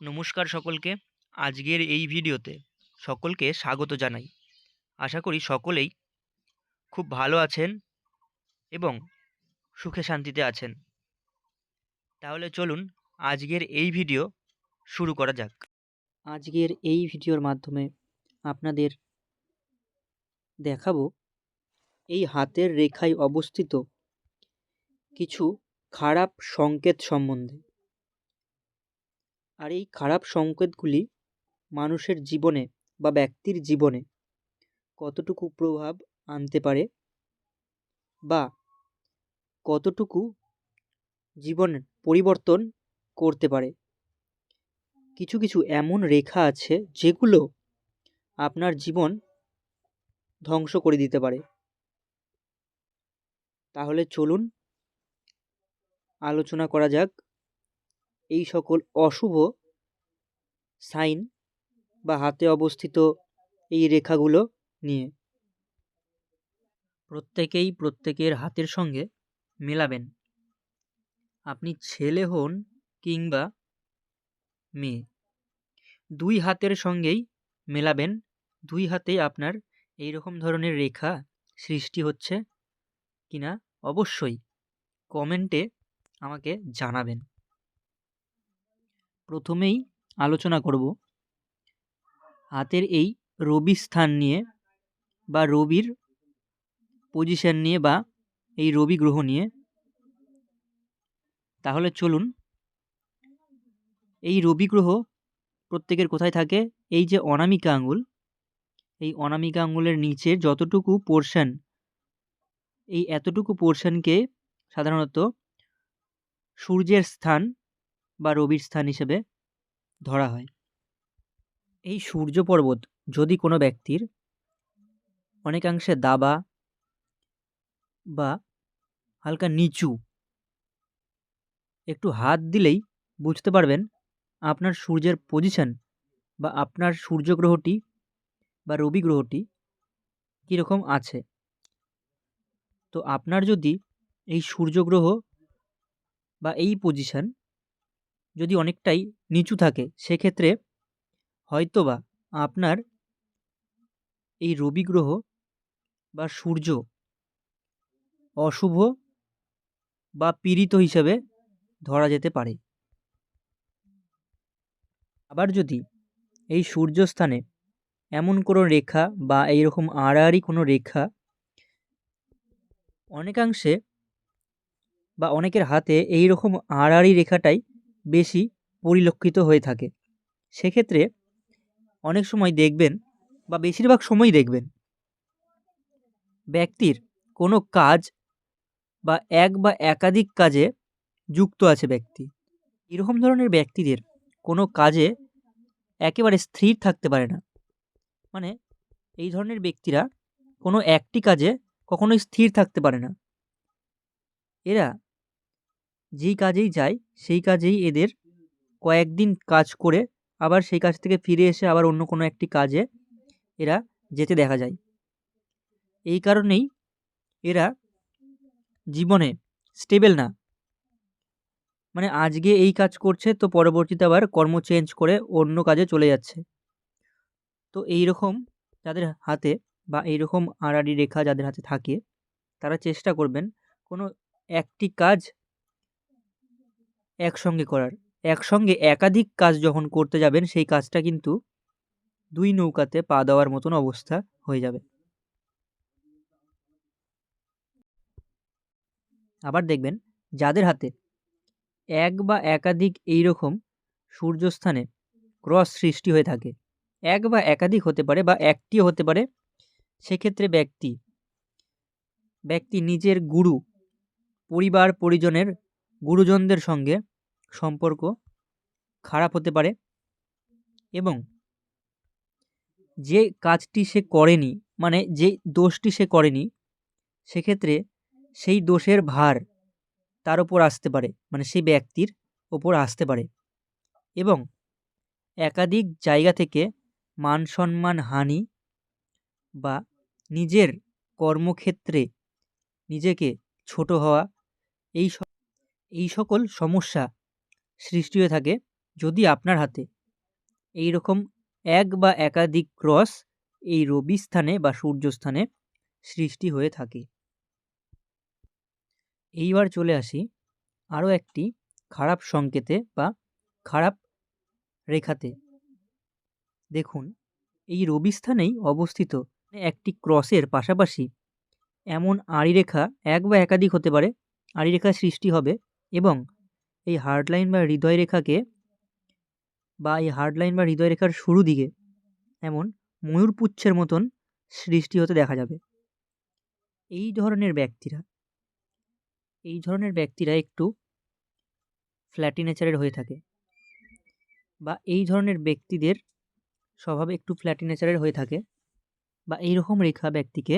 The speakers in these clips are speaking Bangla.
নমস্কার সকলকে। আজকের এই ভিডিওতে সকলকে স্বাগত জানাই। আশা করি সকলেই খুব ভালো আছেন এবং সুখে শান্তিতে আছেন। তাহলে চলুন আজকের এই ভিডিও শুরু করা যাক। আজকের এই ভিডিওর মাধ্যমে আপনাদের দেখাবো এই হাতের রেখায় অবস্থিত কিছু খারাপ সংকেত সম্বন্ধে। আর এই খারাপ সংকেতগুলি মানুষের জীবনে বা ব্যক্তির জীবনে কতটুকু প্রভাব আনতে পারে বা কতটুকু জীবনের পরিবর্তন করতে পারে? কিছু কিছু এমন রেখা আছে যেগুলো আপনার জীবন ধ্বংস করে দিতে পারে। তাহলে চলুন আলোচনা করা যাক এই সকল অশুভ সাইন বা হাতে অবস্থিত এই রেখাগুলো নিয়ে প্রত্যেকেই প্রত্যেকের হাতের সঙ্গে মেলাবেন। আপনি ছেলে হন কিংবা মেয়ে, দুই হাতের সঙ্গেই মেলাবেন, দুই হাতেই আপনার এই রকম ধরনের রেখা সৃষ্টি হচ্ছে কিনা অবশ্যই কমেন্টে আমাকে জানাবেন। প্রথমেই আলোচনা করব। হাতের এই রবি স্থান নিয়ে বা রবির পজিশন নিয়ে বা এই রবি গ্রহ নিয়ে। তাহলে চলুন, এই রবি গ্রহ প্রত্যেকের কোথায় থাকে? এই যে অনামিকা আঙুল, এই অনামিকা আঙুলের নিচে যতটুকু পোর্শন এই এতটুকু পোর্শনকে সাধারণত সূর্যের স্থান বা রবির স্থান হিসেবে ধরা হয়। এই সূর্য পর্বত যদি কোনো ব্যক্তির অনেকাংশে দাবা বা হালকা নিচু একটু হাত দিলেই বুঝতে পারবেন আপনার সূর্যের পজিশন বা আপনার সূর্য গ্রহটি বা রবি গ্রহটি কীরকম আছে। তো আপনার যদি এই সূর্য গ্রহ বা এই পজিশন যদি অনেকটাই নিচু থাকে, সেক্ষেত্রে হয়তোবা আপনার এই রবি গ্রহ বা সূর্য অশুভ বা পীড়িত হিসাবে ধরা যেতে পারে। আবার যদি এই সূর্যস্থানে এমন কোনো রেখা বা এইরকম আড়াআড়ি কোনো রেখা অনেকাংশে বা অনেকের হাতে এই রকম আড়াআড়ি রেখাটাই বেশি পরিলক্ষিত হয়ে থাকে। সেক্ষেত্রে অনেক সময় দেখবেন বা বেশিরভাগ সময়ই দেখবেন ব্যক্তির কোনো কাজ বা এক বা একাধিক কাজে যুক্ত আছে ব্যক্তি। এরকম ধরনের ব্যক্তিদের কোনো কাজে একেবারে স্থির থাকতে পারে না। মানে এই ধরনের ব্যক্তিরা কোনো একটি কাজে কখনোই স্থির থাকতে পারে না। এরা যেই কাজেই যায় সেই কাজেই এদের কয়েকদিন কাজ করে আবার সেই কাজ থেকে ফিরে এসে আবার অন্য কোনো একটি কাজে এরা যেতে দেখা যায়। এই কারণেই এরা জীবনে স্টেবেল না। মানে আজকে এই কাজ করছে, তো পরবর্তীতে আবার কর্ম চেঞ্জ করে অন্য কাজে চলে যাচ্ছে। তো এই রকম যাদের হাতে বা এই রকম আড়াআড়ি রেখা যাদের হাতে থাকে, তারা চেষ্টা করবেন কোনো একটি কাজ একসঙ্গে করার। একসঙ্গে একাধিক কাজ যখন করতে যাবেন, সেই কাজটা কিন্তু দুই নৌকাতে পা দেওয়ার মতন অবস্থা হয়ে যাবে। আবার দেখবেন, যাদের হাতে এক বা একাধিক এই রকম সূর্যস্থানে ক্রস সৃষ্টি হয়ে থাকে, এক বা একাধিক হতে পারে বা একটিও হতে পারে, সেক্ষেত্রে ব্যক্তি ব্যক্তি নিজের গুরু পরিবার পরিজনের গুরুজনদের সঙ্গে সম্পর্ক খারাপ হতে পারে এবং যে কাজটি সে করেনি মানে যে দোষটি সে করেনি, সেক্ষেত্রে সেই দোষের ভার তার ওপর আসতে পারে মানে সেই ব্যক্তির ওপর আসতে পারে এবং একাধিক জায়গা থেকে মান সম্মান হানি বা নিজের কর্মক্ষেত্রে নিজেকে ছোট হওয়া, এই এই সকল সমস্যা সৃষ্টি হয়ে থাকে যদি আপনার হাতে এই রকম এক বা একাধিক ক্রস এই রবি স্থানে বা সূর্যস্থানে সৃষ্টি হয়ে থাকে। এইবার চলে আসি আরও একটি খারাপ সংকেতে বা খারাপ রেখাতে। দেখুন, এই রবি স্থানেই অবস্থিত একটি ক্রসের পাশাপাশি এমন আড়ি রেখা এক বা একাধিক হতে পারে। আড়ি রেখা সৃষ্টি হবে এবং এই হার্ডলাইন বা হৃদয় রেখাকে বা এই হার্ডলাইন বা হৃদয় রেখার শুরু দিকে এমন ময়ূরপুচ্ছের মতন সৃষ্টি হতে দেখা যাবে। এই ধরনের ব্যক্তিরা, এই ধরনের ব্যক্তিরা একটু ফ্ল্যাটি নেচারের হয়ে থাকে বা এই ধরনের ব্যক্তিদের স্বভাব একটু ফ্ল্যাটি নেচারের হয়ে থাকে বা এই রকম রেখা ব্যক্তিকে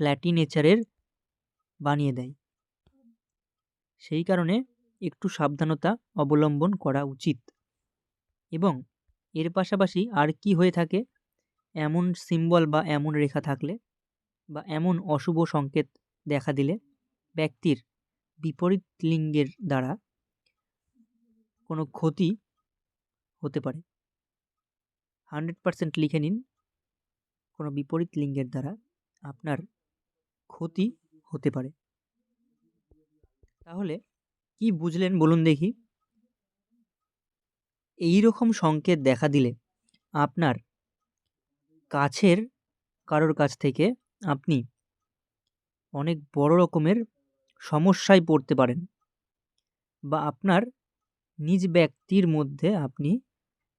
ফ্ল্যাটি নেচারের বানিয়ে দেয়। সেই কারণে একটু সাবধানতা অবলম্বন করা উচিত। এবং এর পাশাপাশি আর কি হয়ে থাকে? এমন সিম্বল বা এমন রেখা থাকলে বা এমন অশুভ সংকেত দেখা দিলে ব্যক্তির বিপরীত লিঙ্গের দ্বারা কোনো ক্ষতি হতে পারে। হান্ড্রেড পারসেন্ট লিখে নিন, কোনো বিপরীত লিঙ্গের দ্বারা আপনার ক্ষতি হতে পারে। তাহলে কি বুঝলেন বলুন দেখি। এই রকম সংকেত দেখা দিলে আপনার কাছের কারোর কাছ থেকে আপনি অনেক বড় রকমের সমস্যায় পড়তে পারেন বা আপনার নিজ ব্যক্তির মধ্যে আপনি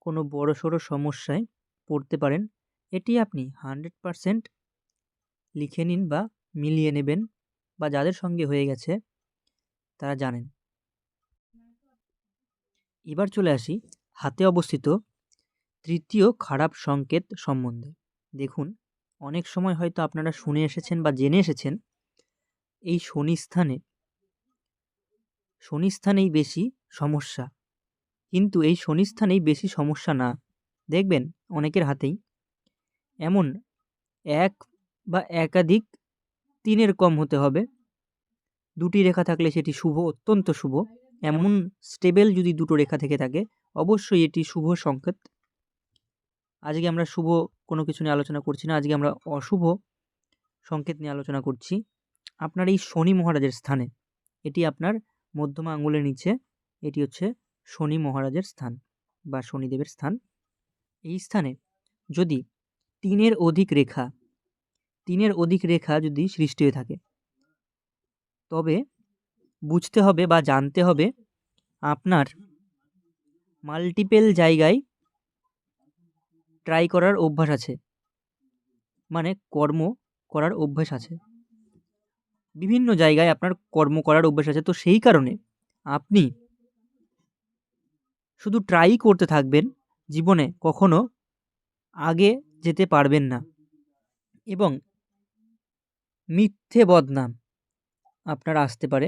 কোনো বড় সড়ো সমস্যায় পড়তে পারেন। এটি আপনি হান্ড্রেড পারসেন্ট লিখে নিন বা মিলিয়ে নেবেন বা যাদের সঙ্গে হয়ে গেছে তারা জানেন। এবার চলে আসি হাতে অবস্থিত তৃতীয় খারাপ সংকেত সম্বন্ধে। দেখুন, অনেক সময় হয়তো আপনারা শুনে এসেছেন বা জেনে এসেছেন, এই শনি স্থানে শনি স্থানেই বেশি সমস্যা। কিন্তু এই শনি স্থানেই বেশি সমস্যা না। দেখবেন, অনেকের হাতেই। এমন এক বা একাধিক তিনের কম হতে হবে। দুটি রেখা থাকলে সেটি শুভ, অত্যন্ত শুভ। এমন স্টেবেল যদি দুটো রেখা থেকে থাকে, অবশ্যই এটি শুভ সংকেত। আজকে আমরা শুভ কোনো কিছু নিয়ে আলোচনা করছি না, আজকে আমরা অশুভ সংকেত নিয়ে আলোচনা করছি। আপনার এই শনি মহারাজের স্থানে, এটি আপনার মধ্যমা আঙুলের নিচে, এটি হচ্ছে শনি মহারাজের স্থান বা শনিদেবের স্থান। এই স্থানে যদি তিনের অধিক রেখা, তিনের অধিক রেখা যদি সৃষ্টি হয়ে থাকে তবে বুঝতে হবে বা জানতে হবে আপনার মাল্টিপেল জায়গায় ট্রাই করার অভ্যাস আছে। মানে কর্ম করার অভ্যাস আছে। বিভিন্ন জায়গায় আপনার কর্ম করার অভ্যাস আছে। তো সেই কারণে আপনি শুধু ট্রাই করতে থাকবেন জীবনে কখনো আগে যেতে পারবেন না। এবং মিথ্যে বদনাম আপনার আসতে পারে।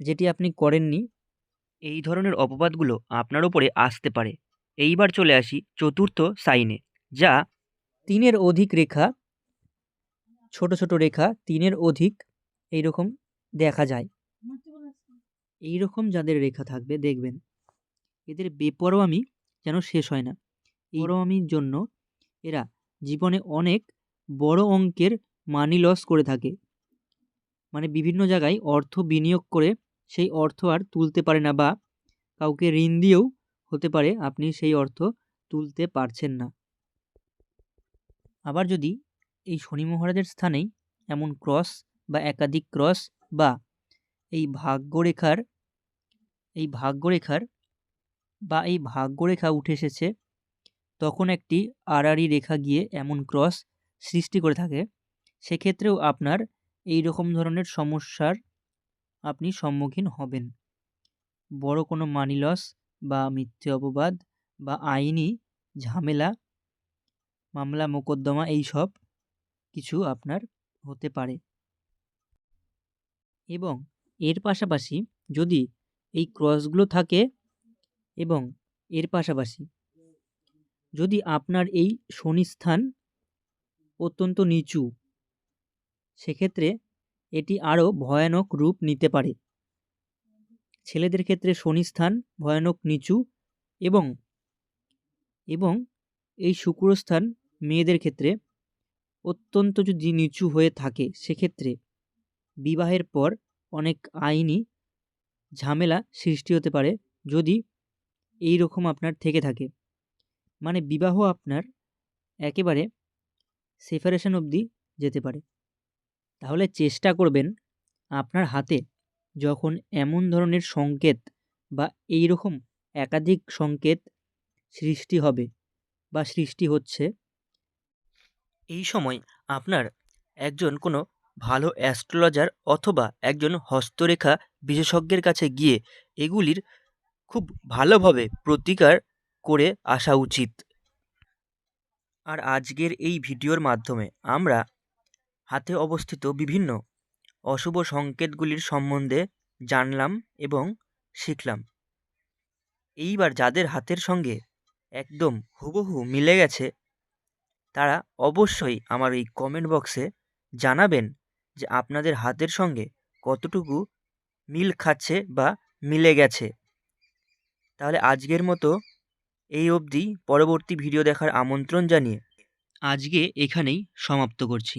যেটি আপনি করেননি, এই ধরনের অপবাদগুলো আপনার ওপরে আসতে পারে। এইবার চলে আসি চতুর্থ সাইনে, যা তিনের অধিক রেখা, ছোট ছোট রেখা তিনের অধিক এই রকম দেখা যায়। এই রকম যাদের রেখা থাকবে, দেখবেন, এদের বেপরোয়ামি যেন শেষ হয় না। এই বেপরোয়ামির জন্য এরা জীবনে অনেক বড় অঙ্কের মানি লস করে থাকে। মানে বিভিন্ন জায়গায় অর্থ বিনিয়োগ করে সেই অর্থ আর তুলতে পারে না বা কাউকে ঋণ দিয়েও হতে পারে, আপনি সেই অর্থ তুলতে পারছেন না। আবার যদি এই শনি মহারাজের স্থানেই এমন ক্রস বা একাধিক ক্রস বা এই ভাগ্যরেখার এই ভাগ্যরেখার বা এই ভাগ্যরেখা উঠে এসেছে, তখন একটি আড়াআড়ি রেখা গিয়ে এমন ক্রস সৃষ্টি করে থাকে। সেক্ষেত্রেও আপনার এই রকম ধরনের সমস্যার আপনি সম্মুখীন হবেন। বড় কোনো মানি লস বা মিথ্যে অপবাদ বা আইনি ঝামেলা, মামলা, মোকদ্দমা এই সব কিছু আপনার হতে পারে। এবং এর পাশাপাশি যদি এই ক্রসগুলো থাকে এবং এর পাশাপাশি যদি আপনার এই শনিস্থান অত্যন্ত নিচু সেক্ষেত্রে এটি আরও ভয়ানক রূপ নিতে পারে। ছেলেদের ক্ষেত্রে শনিস্থান ভয়ানক নিচু এবং এবং এই শুক্রস্থান মেয়েদের ক্ষেত্রে অত্যন্ত যদি নিচু হয়ে থাকে, সেক্ষেত্রে বিবাহের পর অনেক আইনি ঝামেলা সৃষ্টি হতে পারে যদি এই রকম আপনার থেকে থাকে। মানে বিবাহ আপনার একেবারে সেপারেশন অবধি যেতে পারে। তাহলে চেষ্টা করবেন আপনার হাতে যখন এমন ধরনের সংকেত বা এই রকম একাধিক সংকেত সৃষ্টি হবে বা সৃষ্টি হচ্ছে, এই সময় আপনার একজন কোনো ভালো অ্যাস্ট্রোলজার অথবা একজন হস্তরেখা বিশেষজ্ঞের কাছে গিয়ে এগুলির খুব ভালোভাবে প্রতিকার করে আসা উচিত। আর আজকের এই ভিডিওর মাধ্যমে আমরা হাতে অবস্থিত বিভিন্ন অশুভ সংকেতগুলির সম্বন্ধে জানলাম এবং শিখলাম। এইবার যাদের হাতের সঙ্গে একদম হুবহু মিলে গেছে, তারা অবশ্যই আমার এই কমেন্ট বক্সে জানাবেন যে আপনাদের হাতের সঙ্গে কতটুকু মিল খাচ্ছে বা মিলে গেছে। তাহলে আজকের মতো এই অবধি। পরবর্তী ভিডিও দেখার আমন্ত্রণ জানিয়ে আজকে এখানেই সমাপ্ত করছি।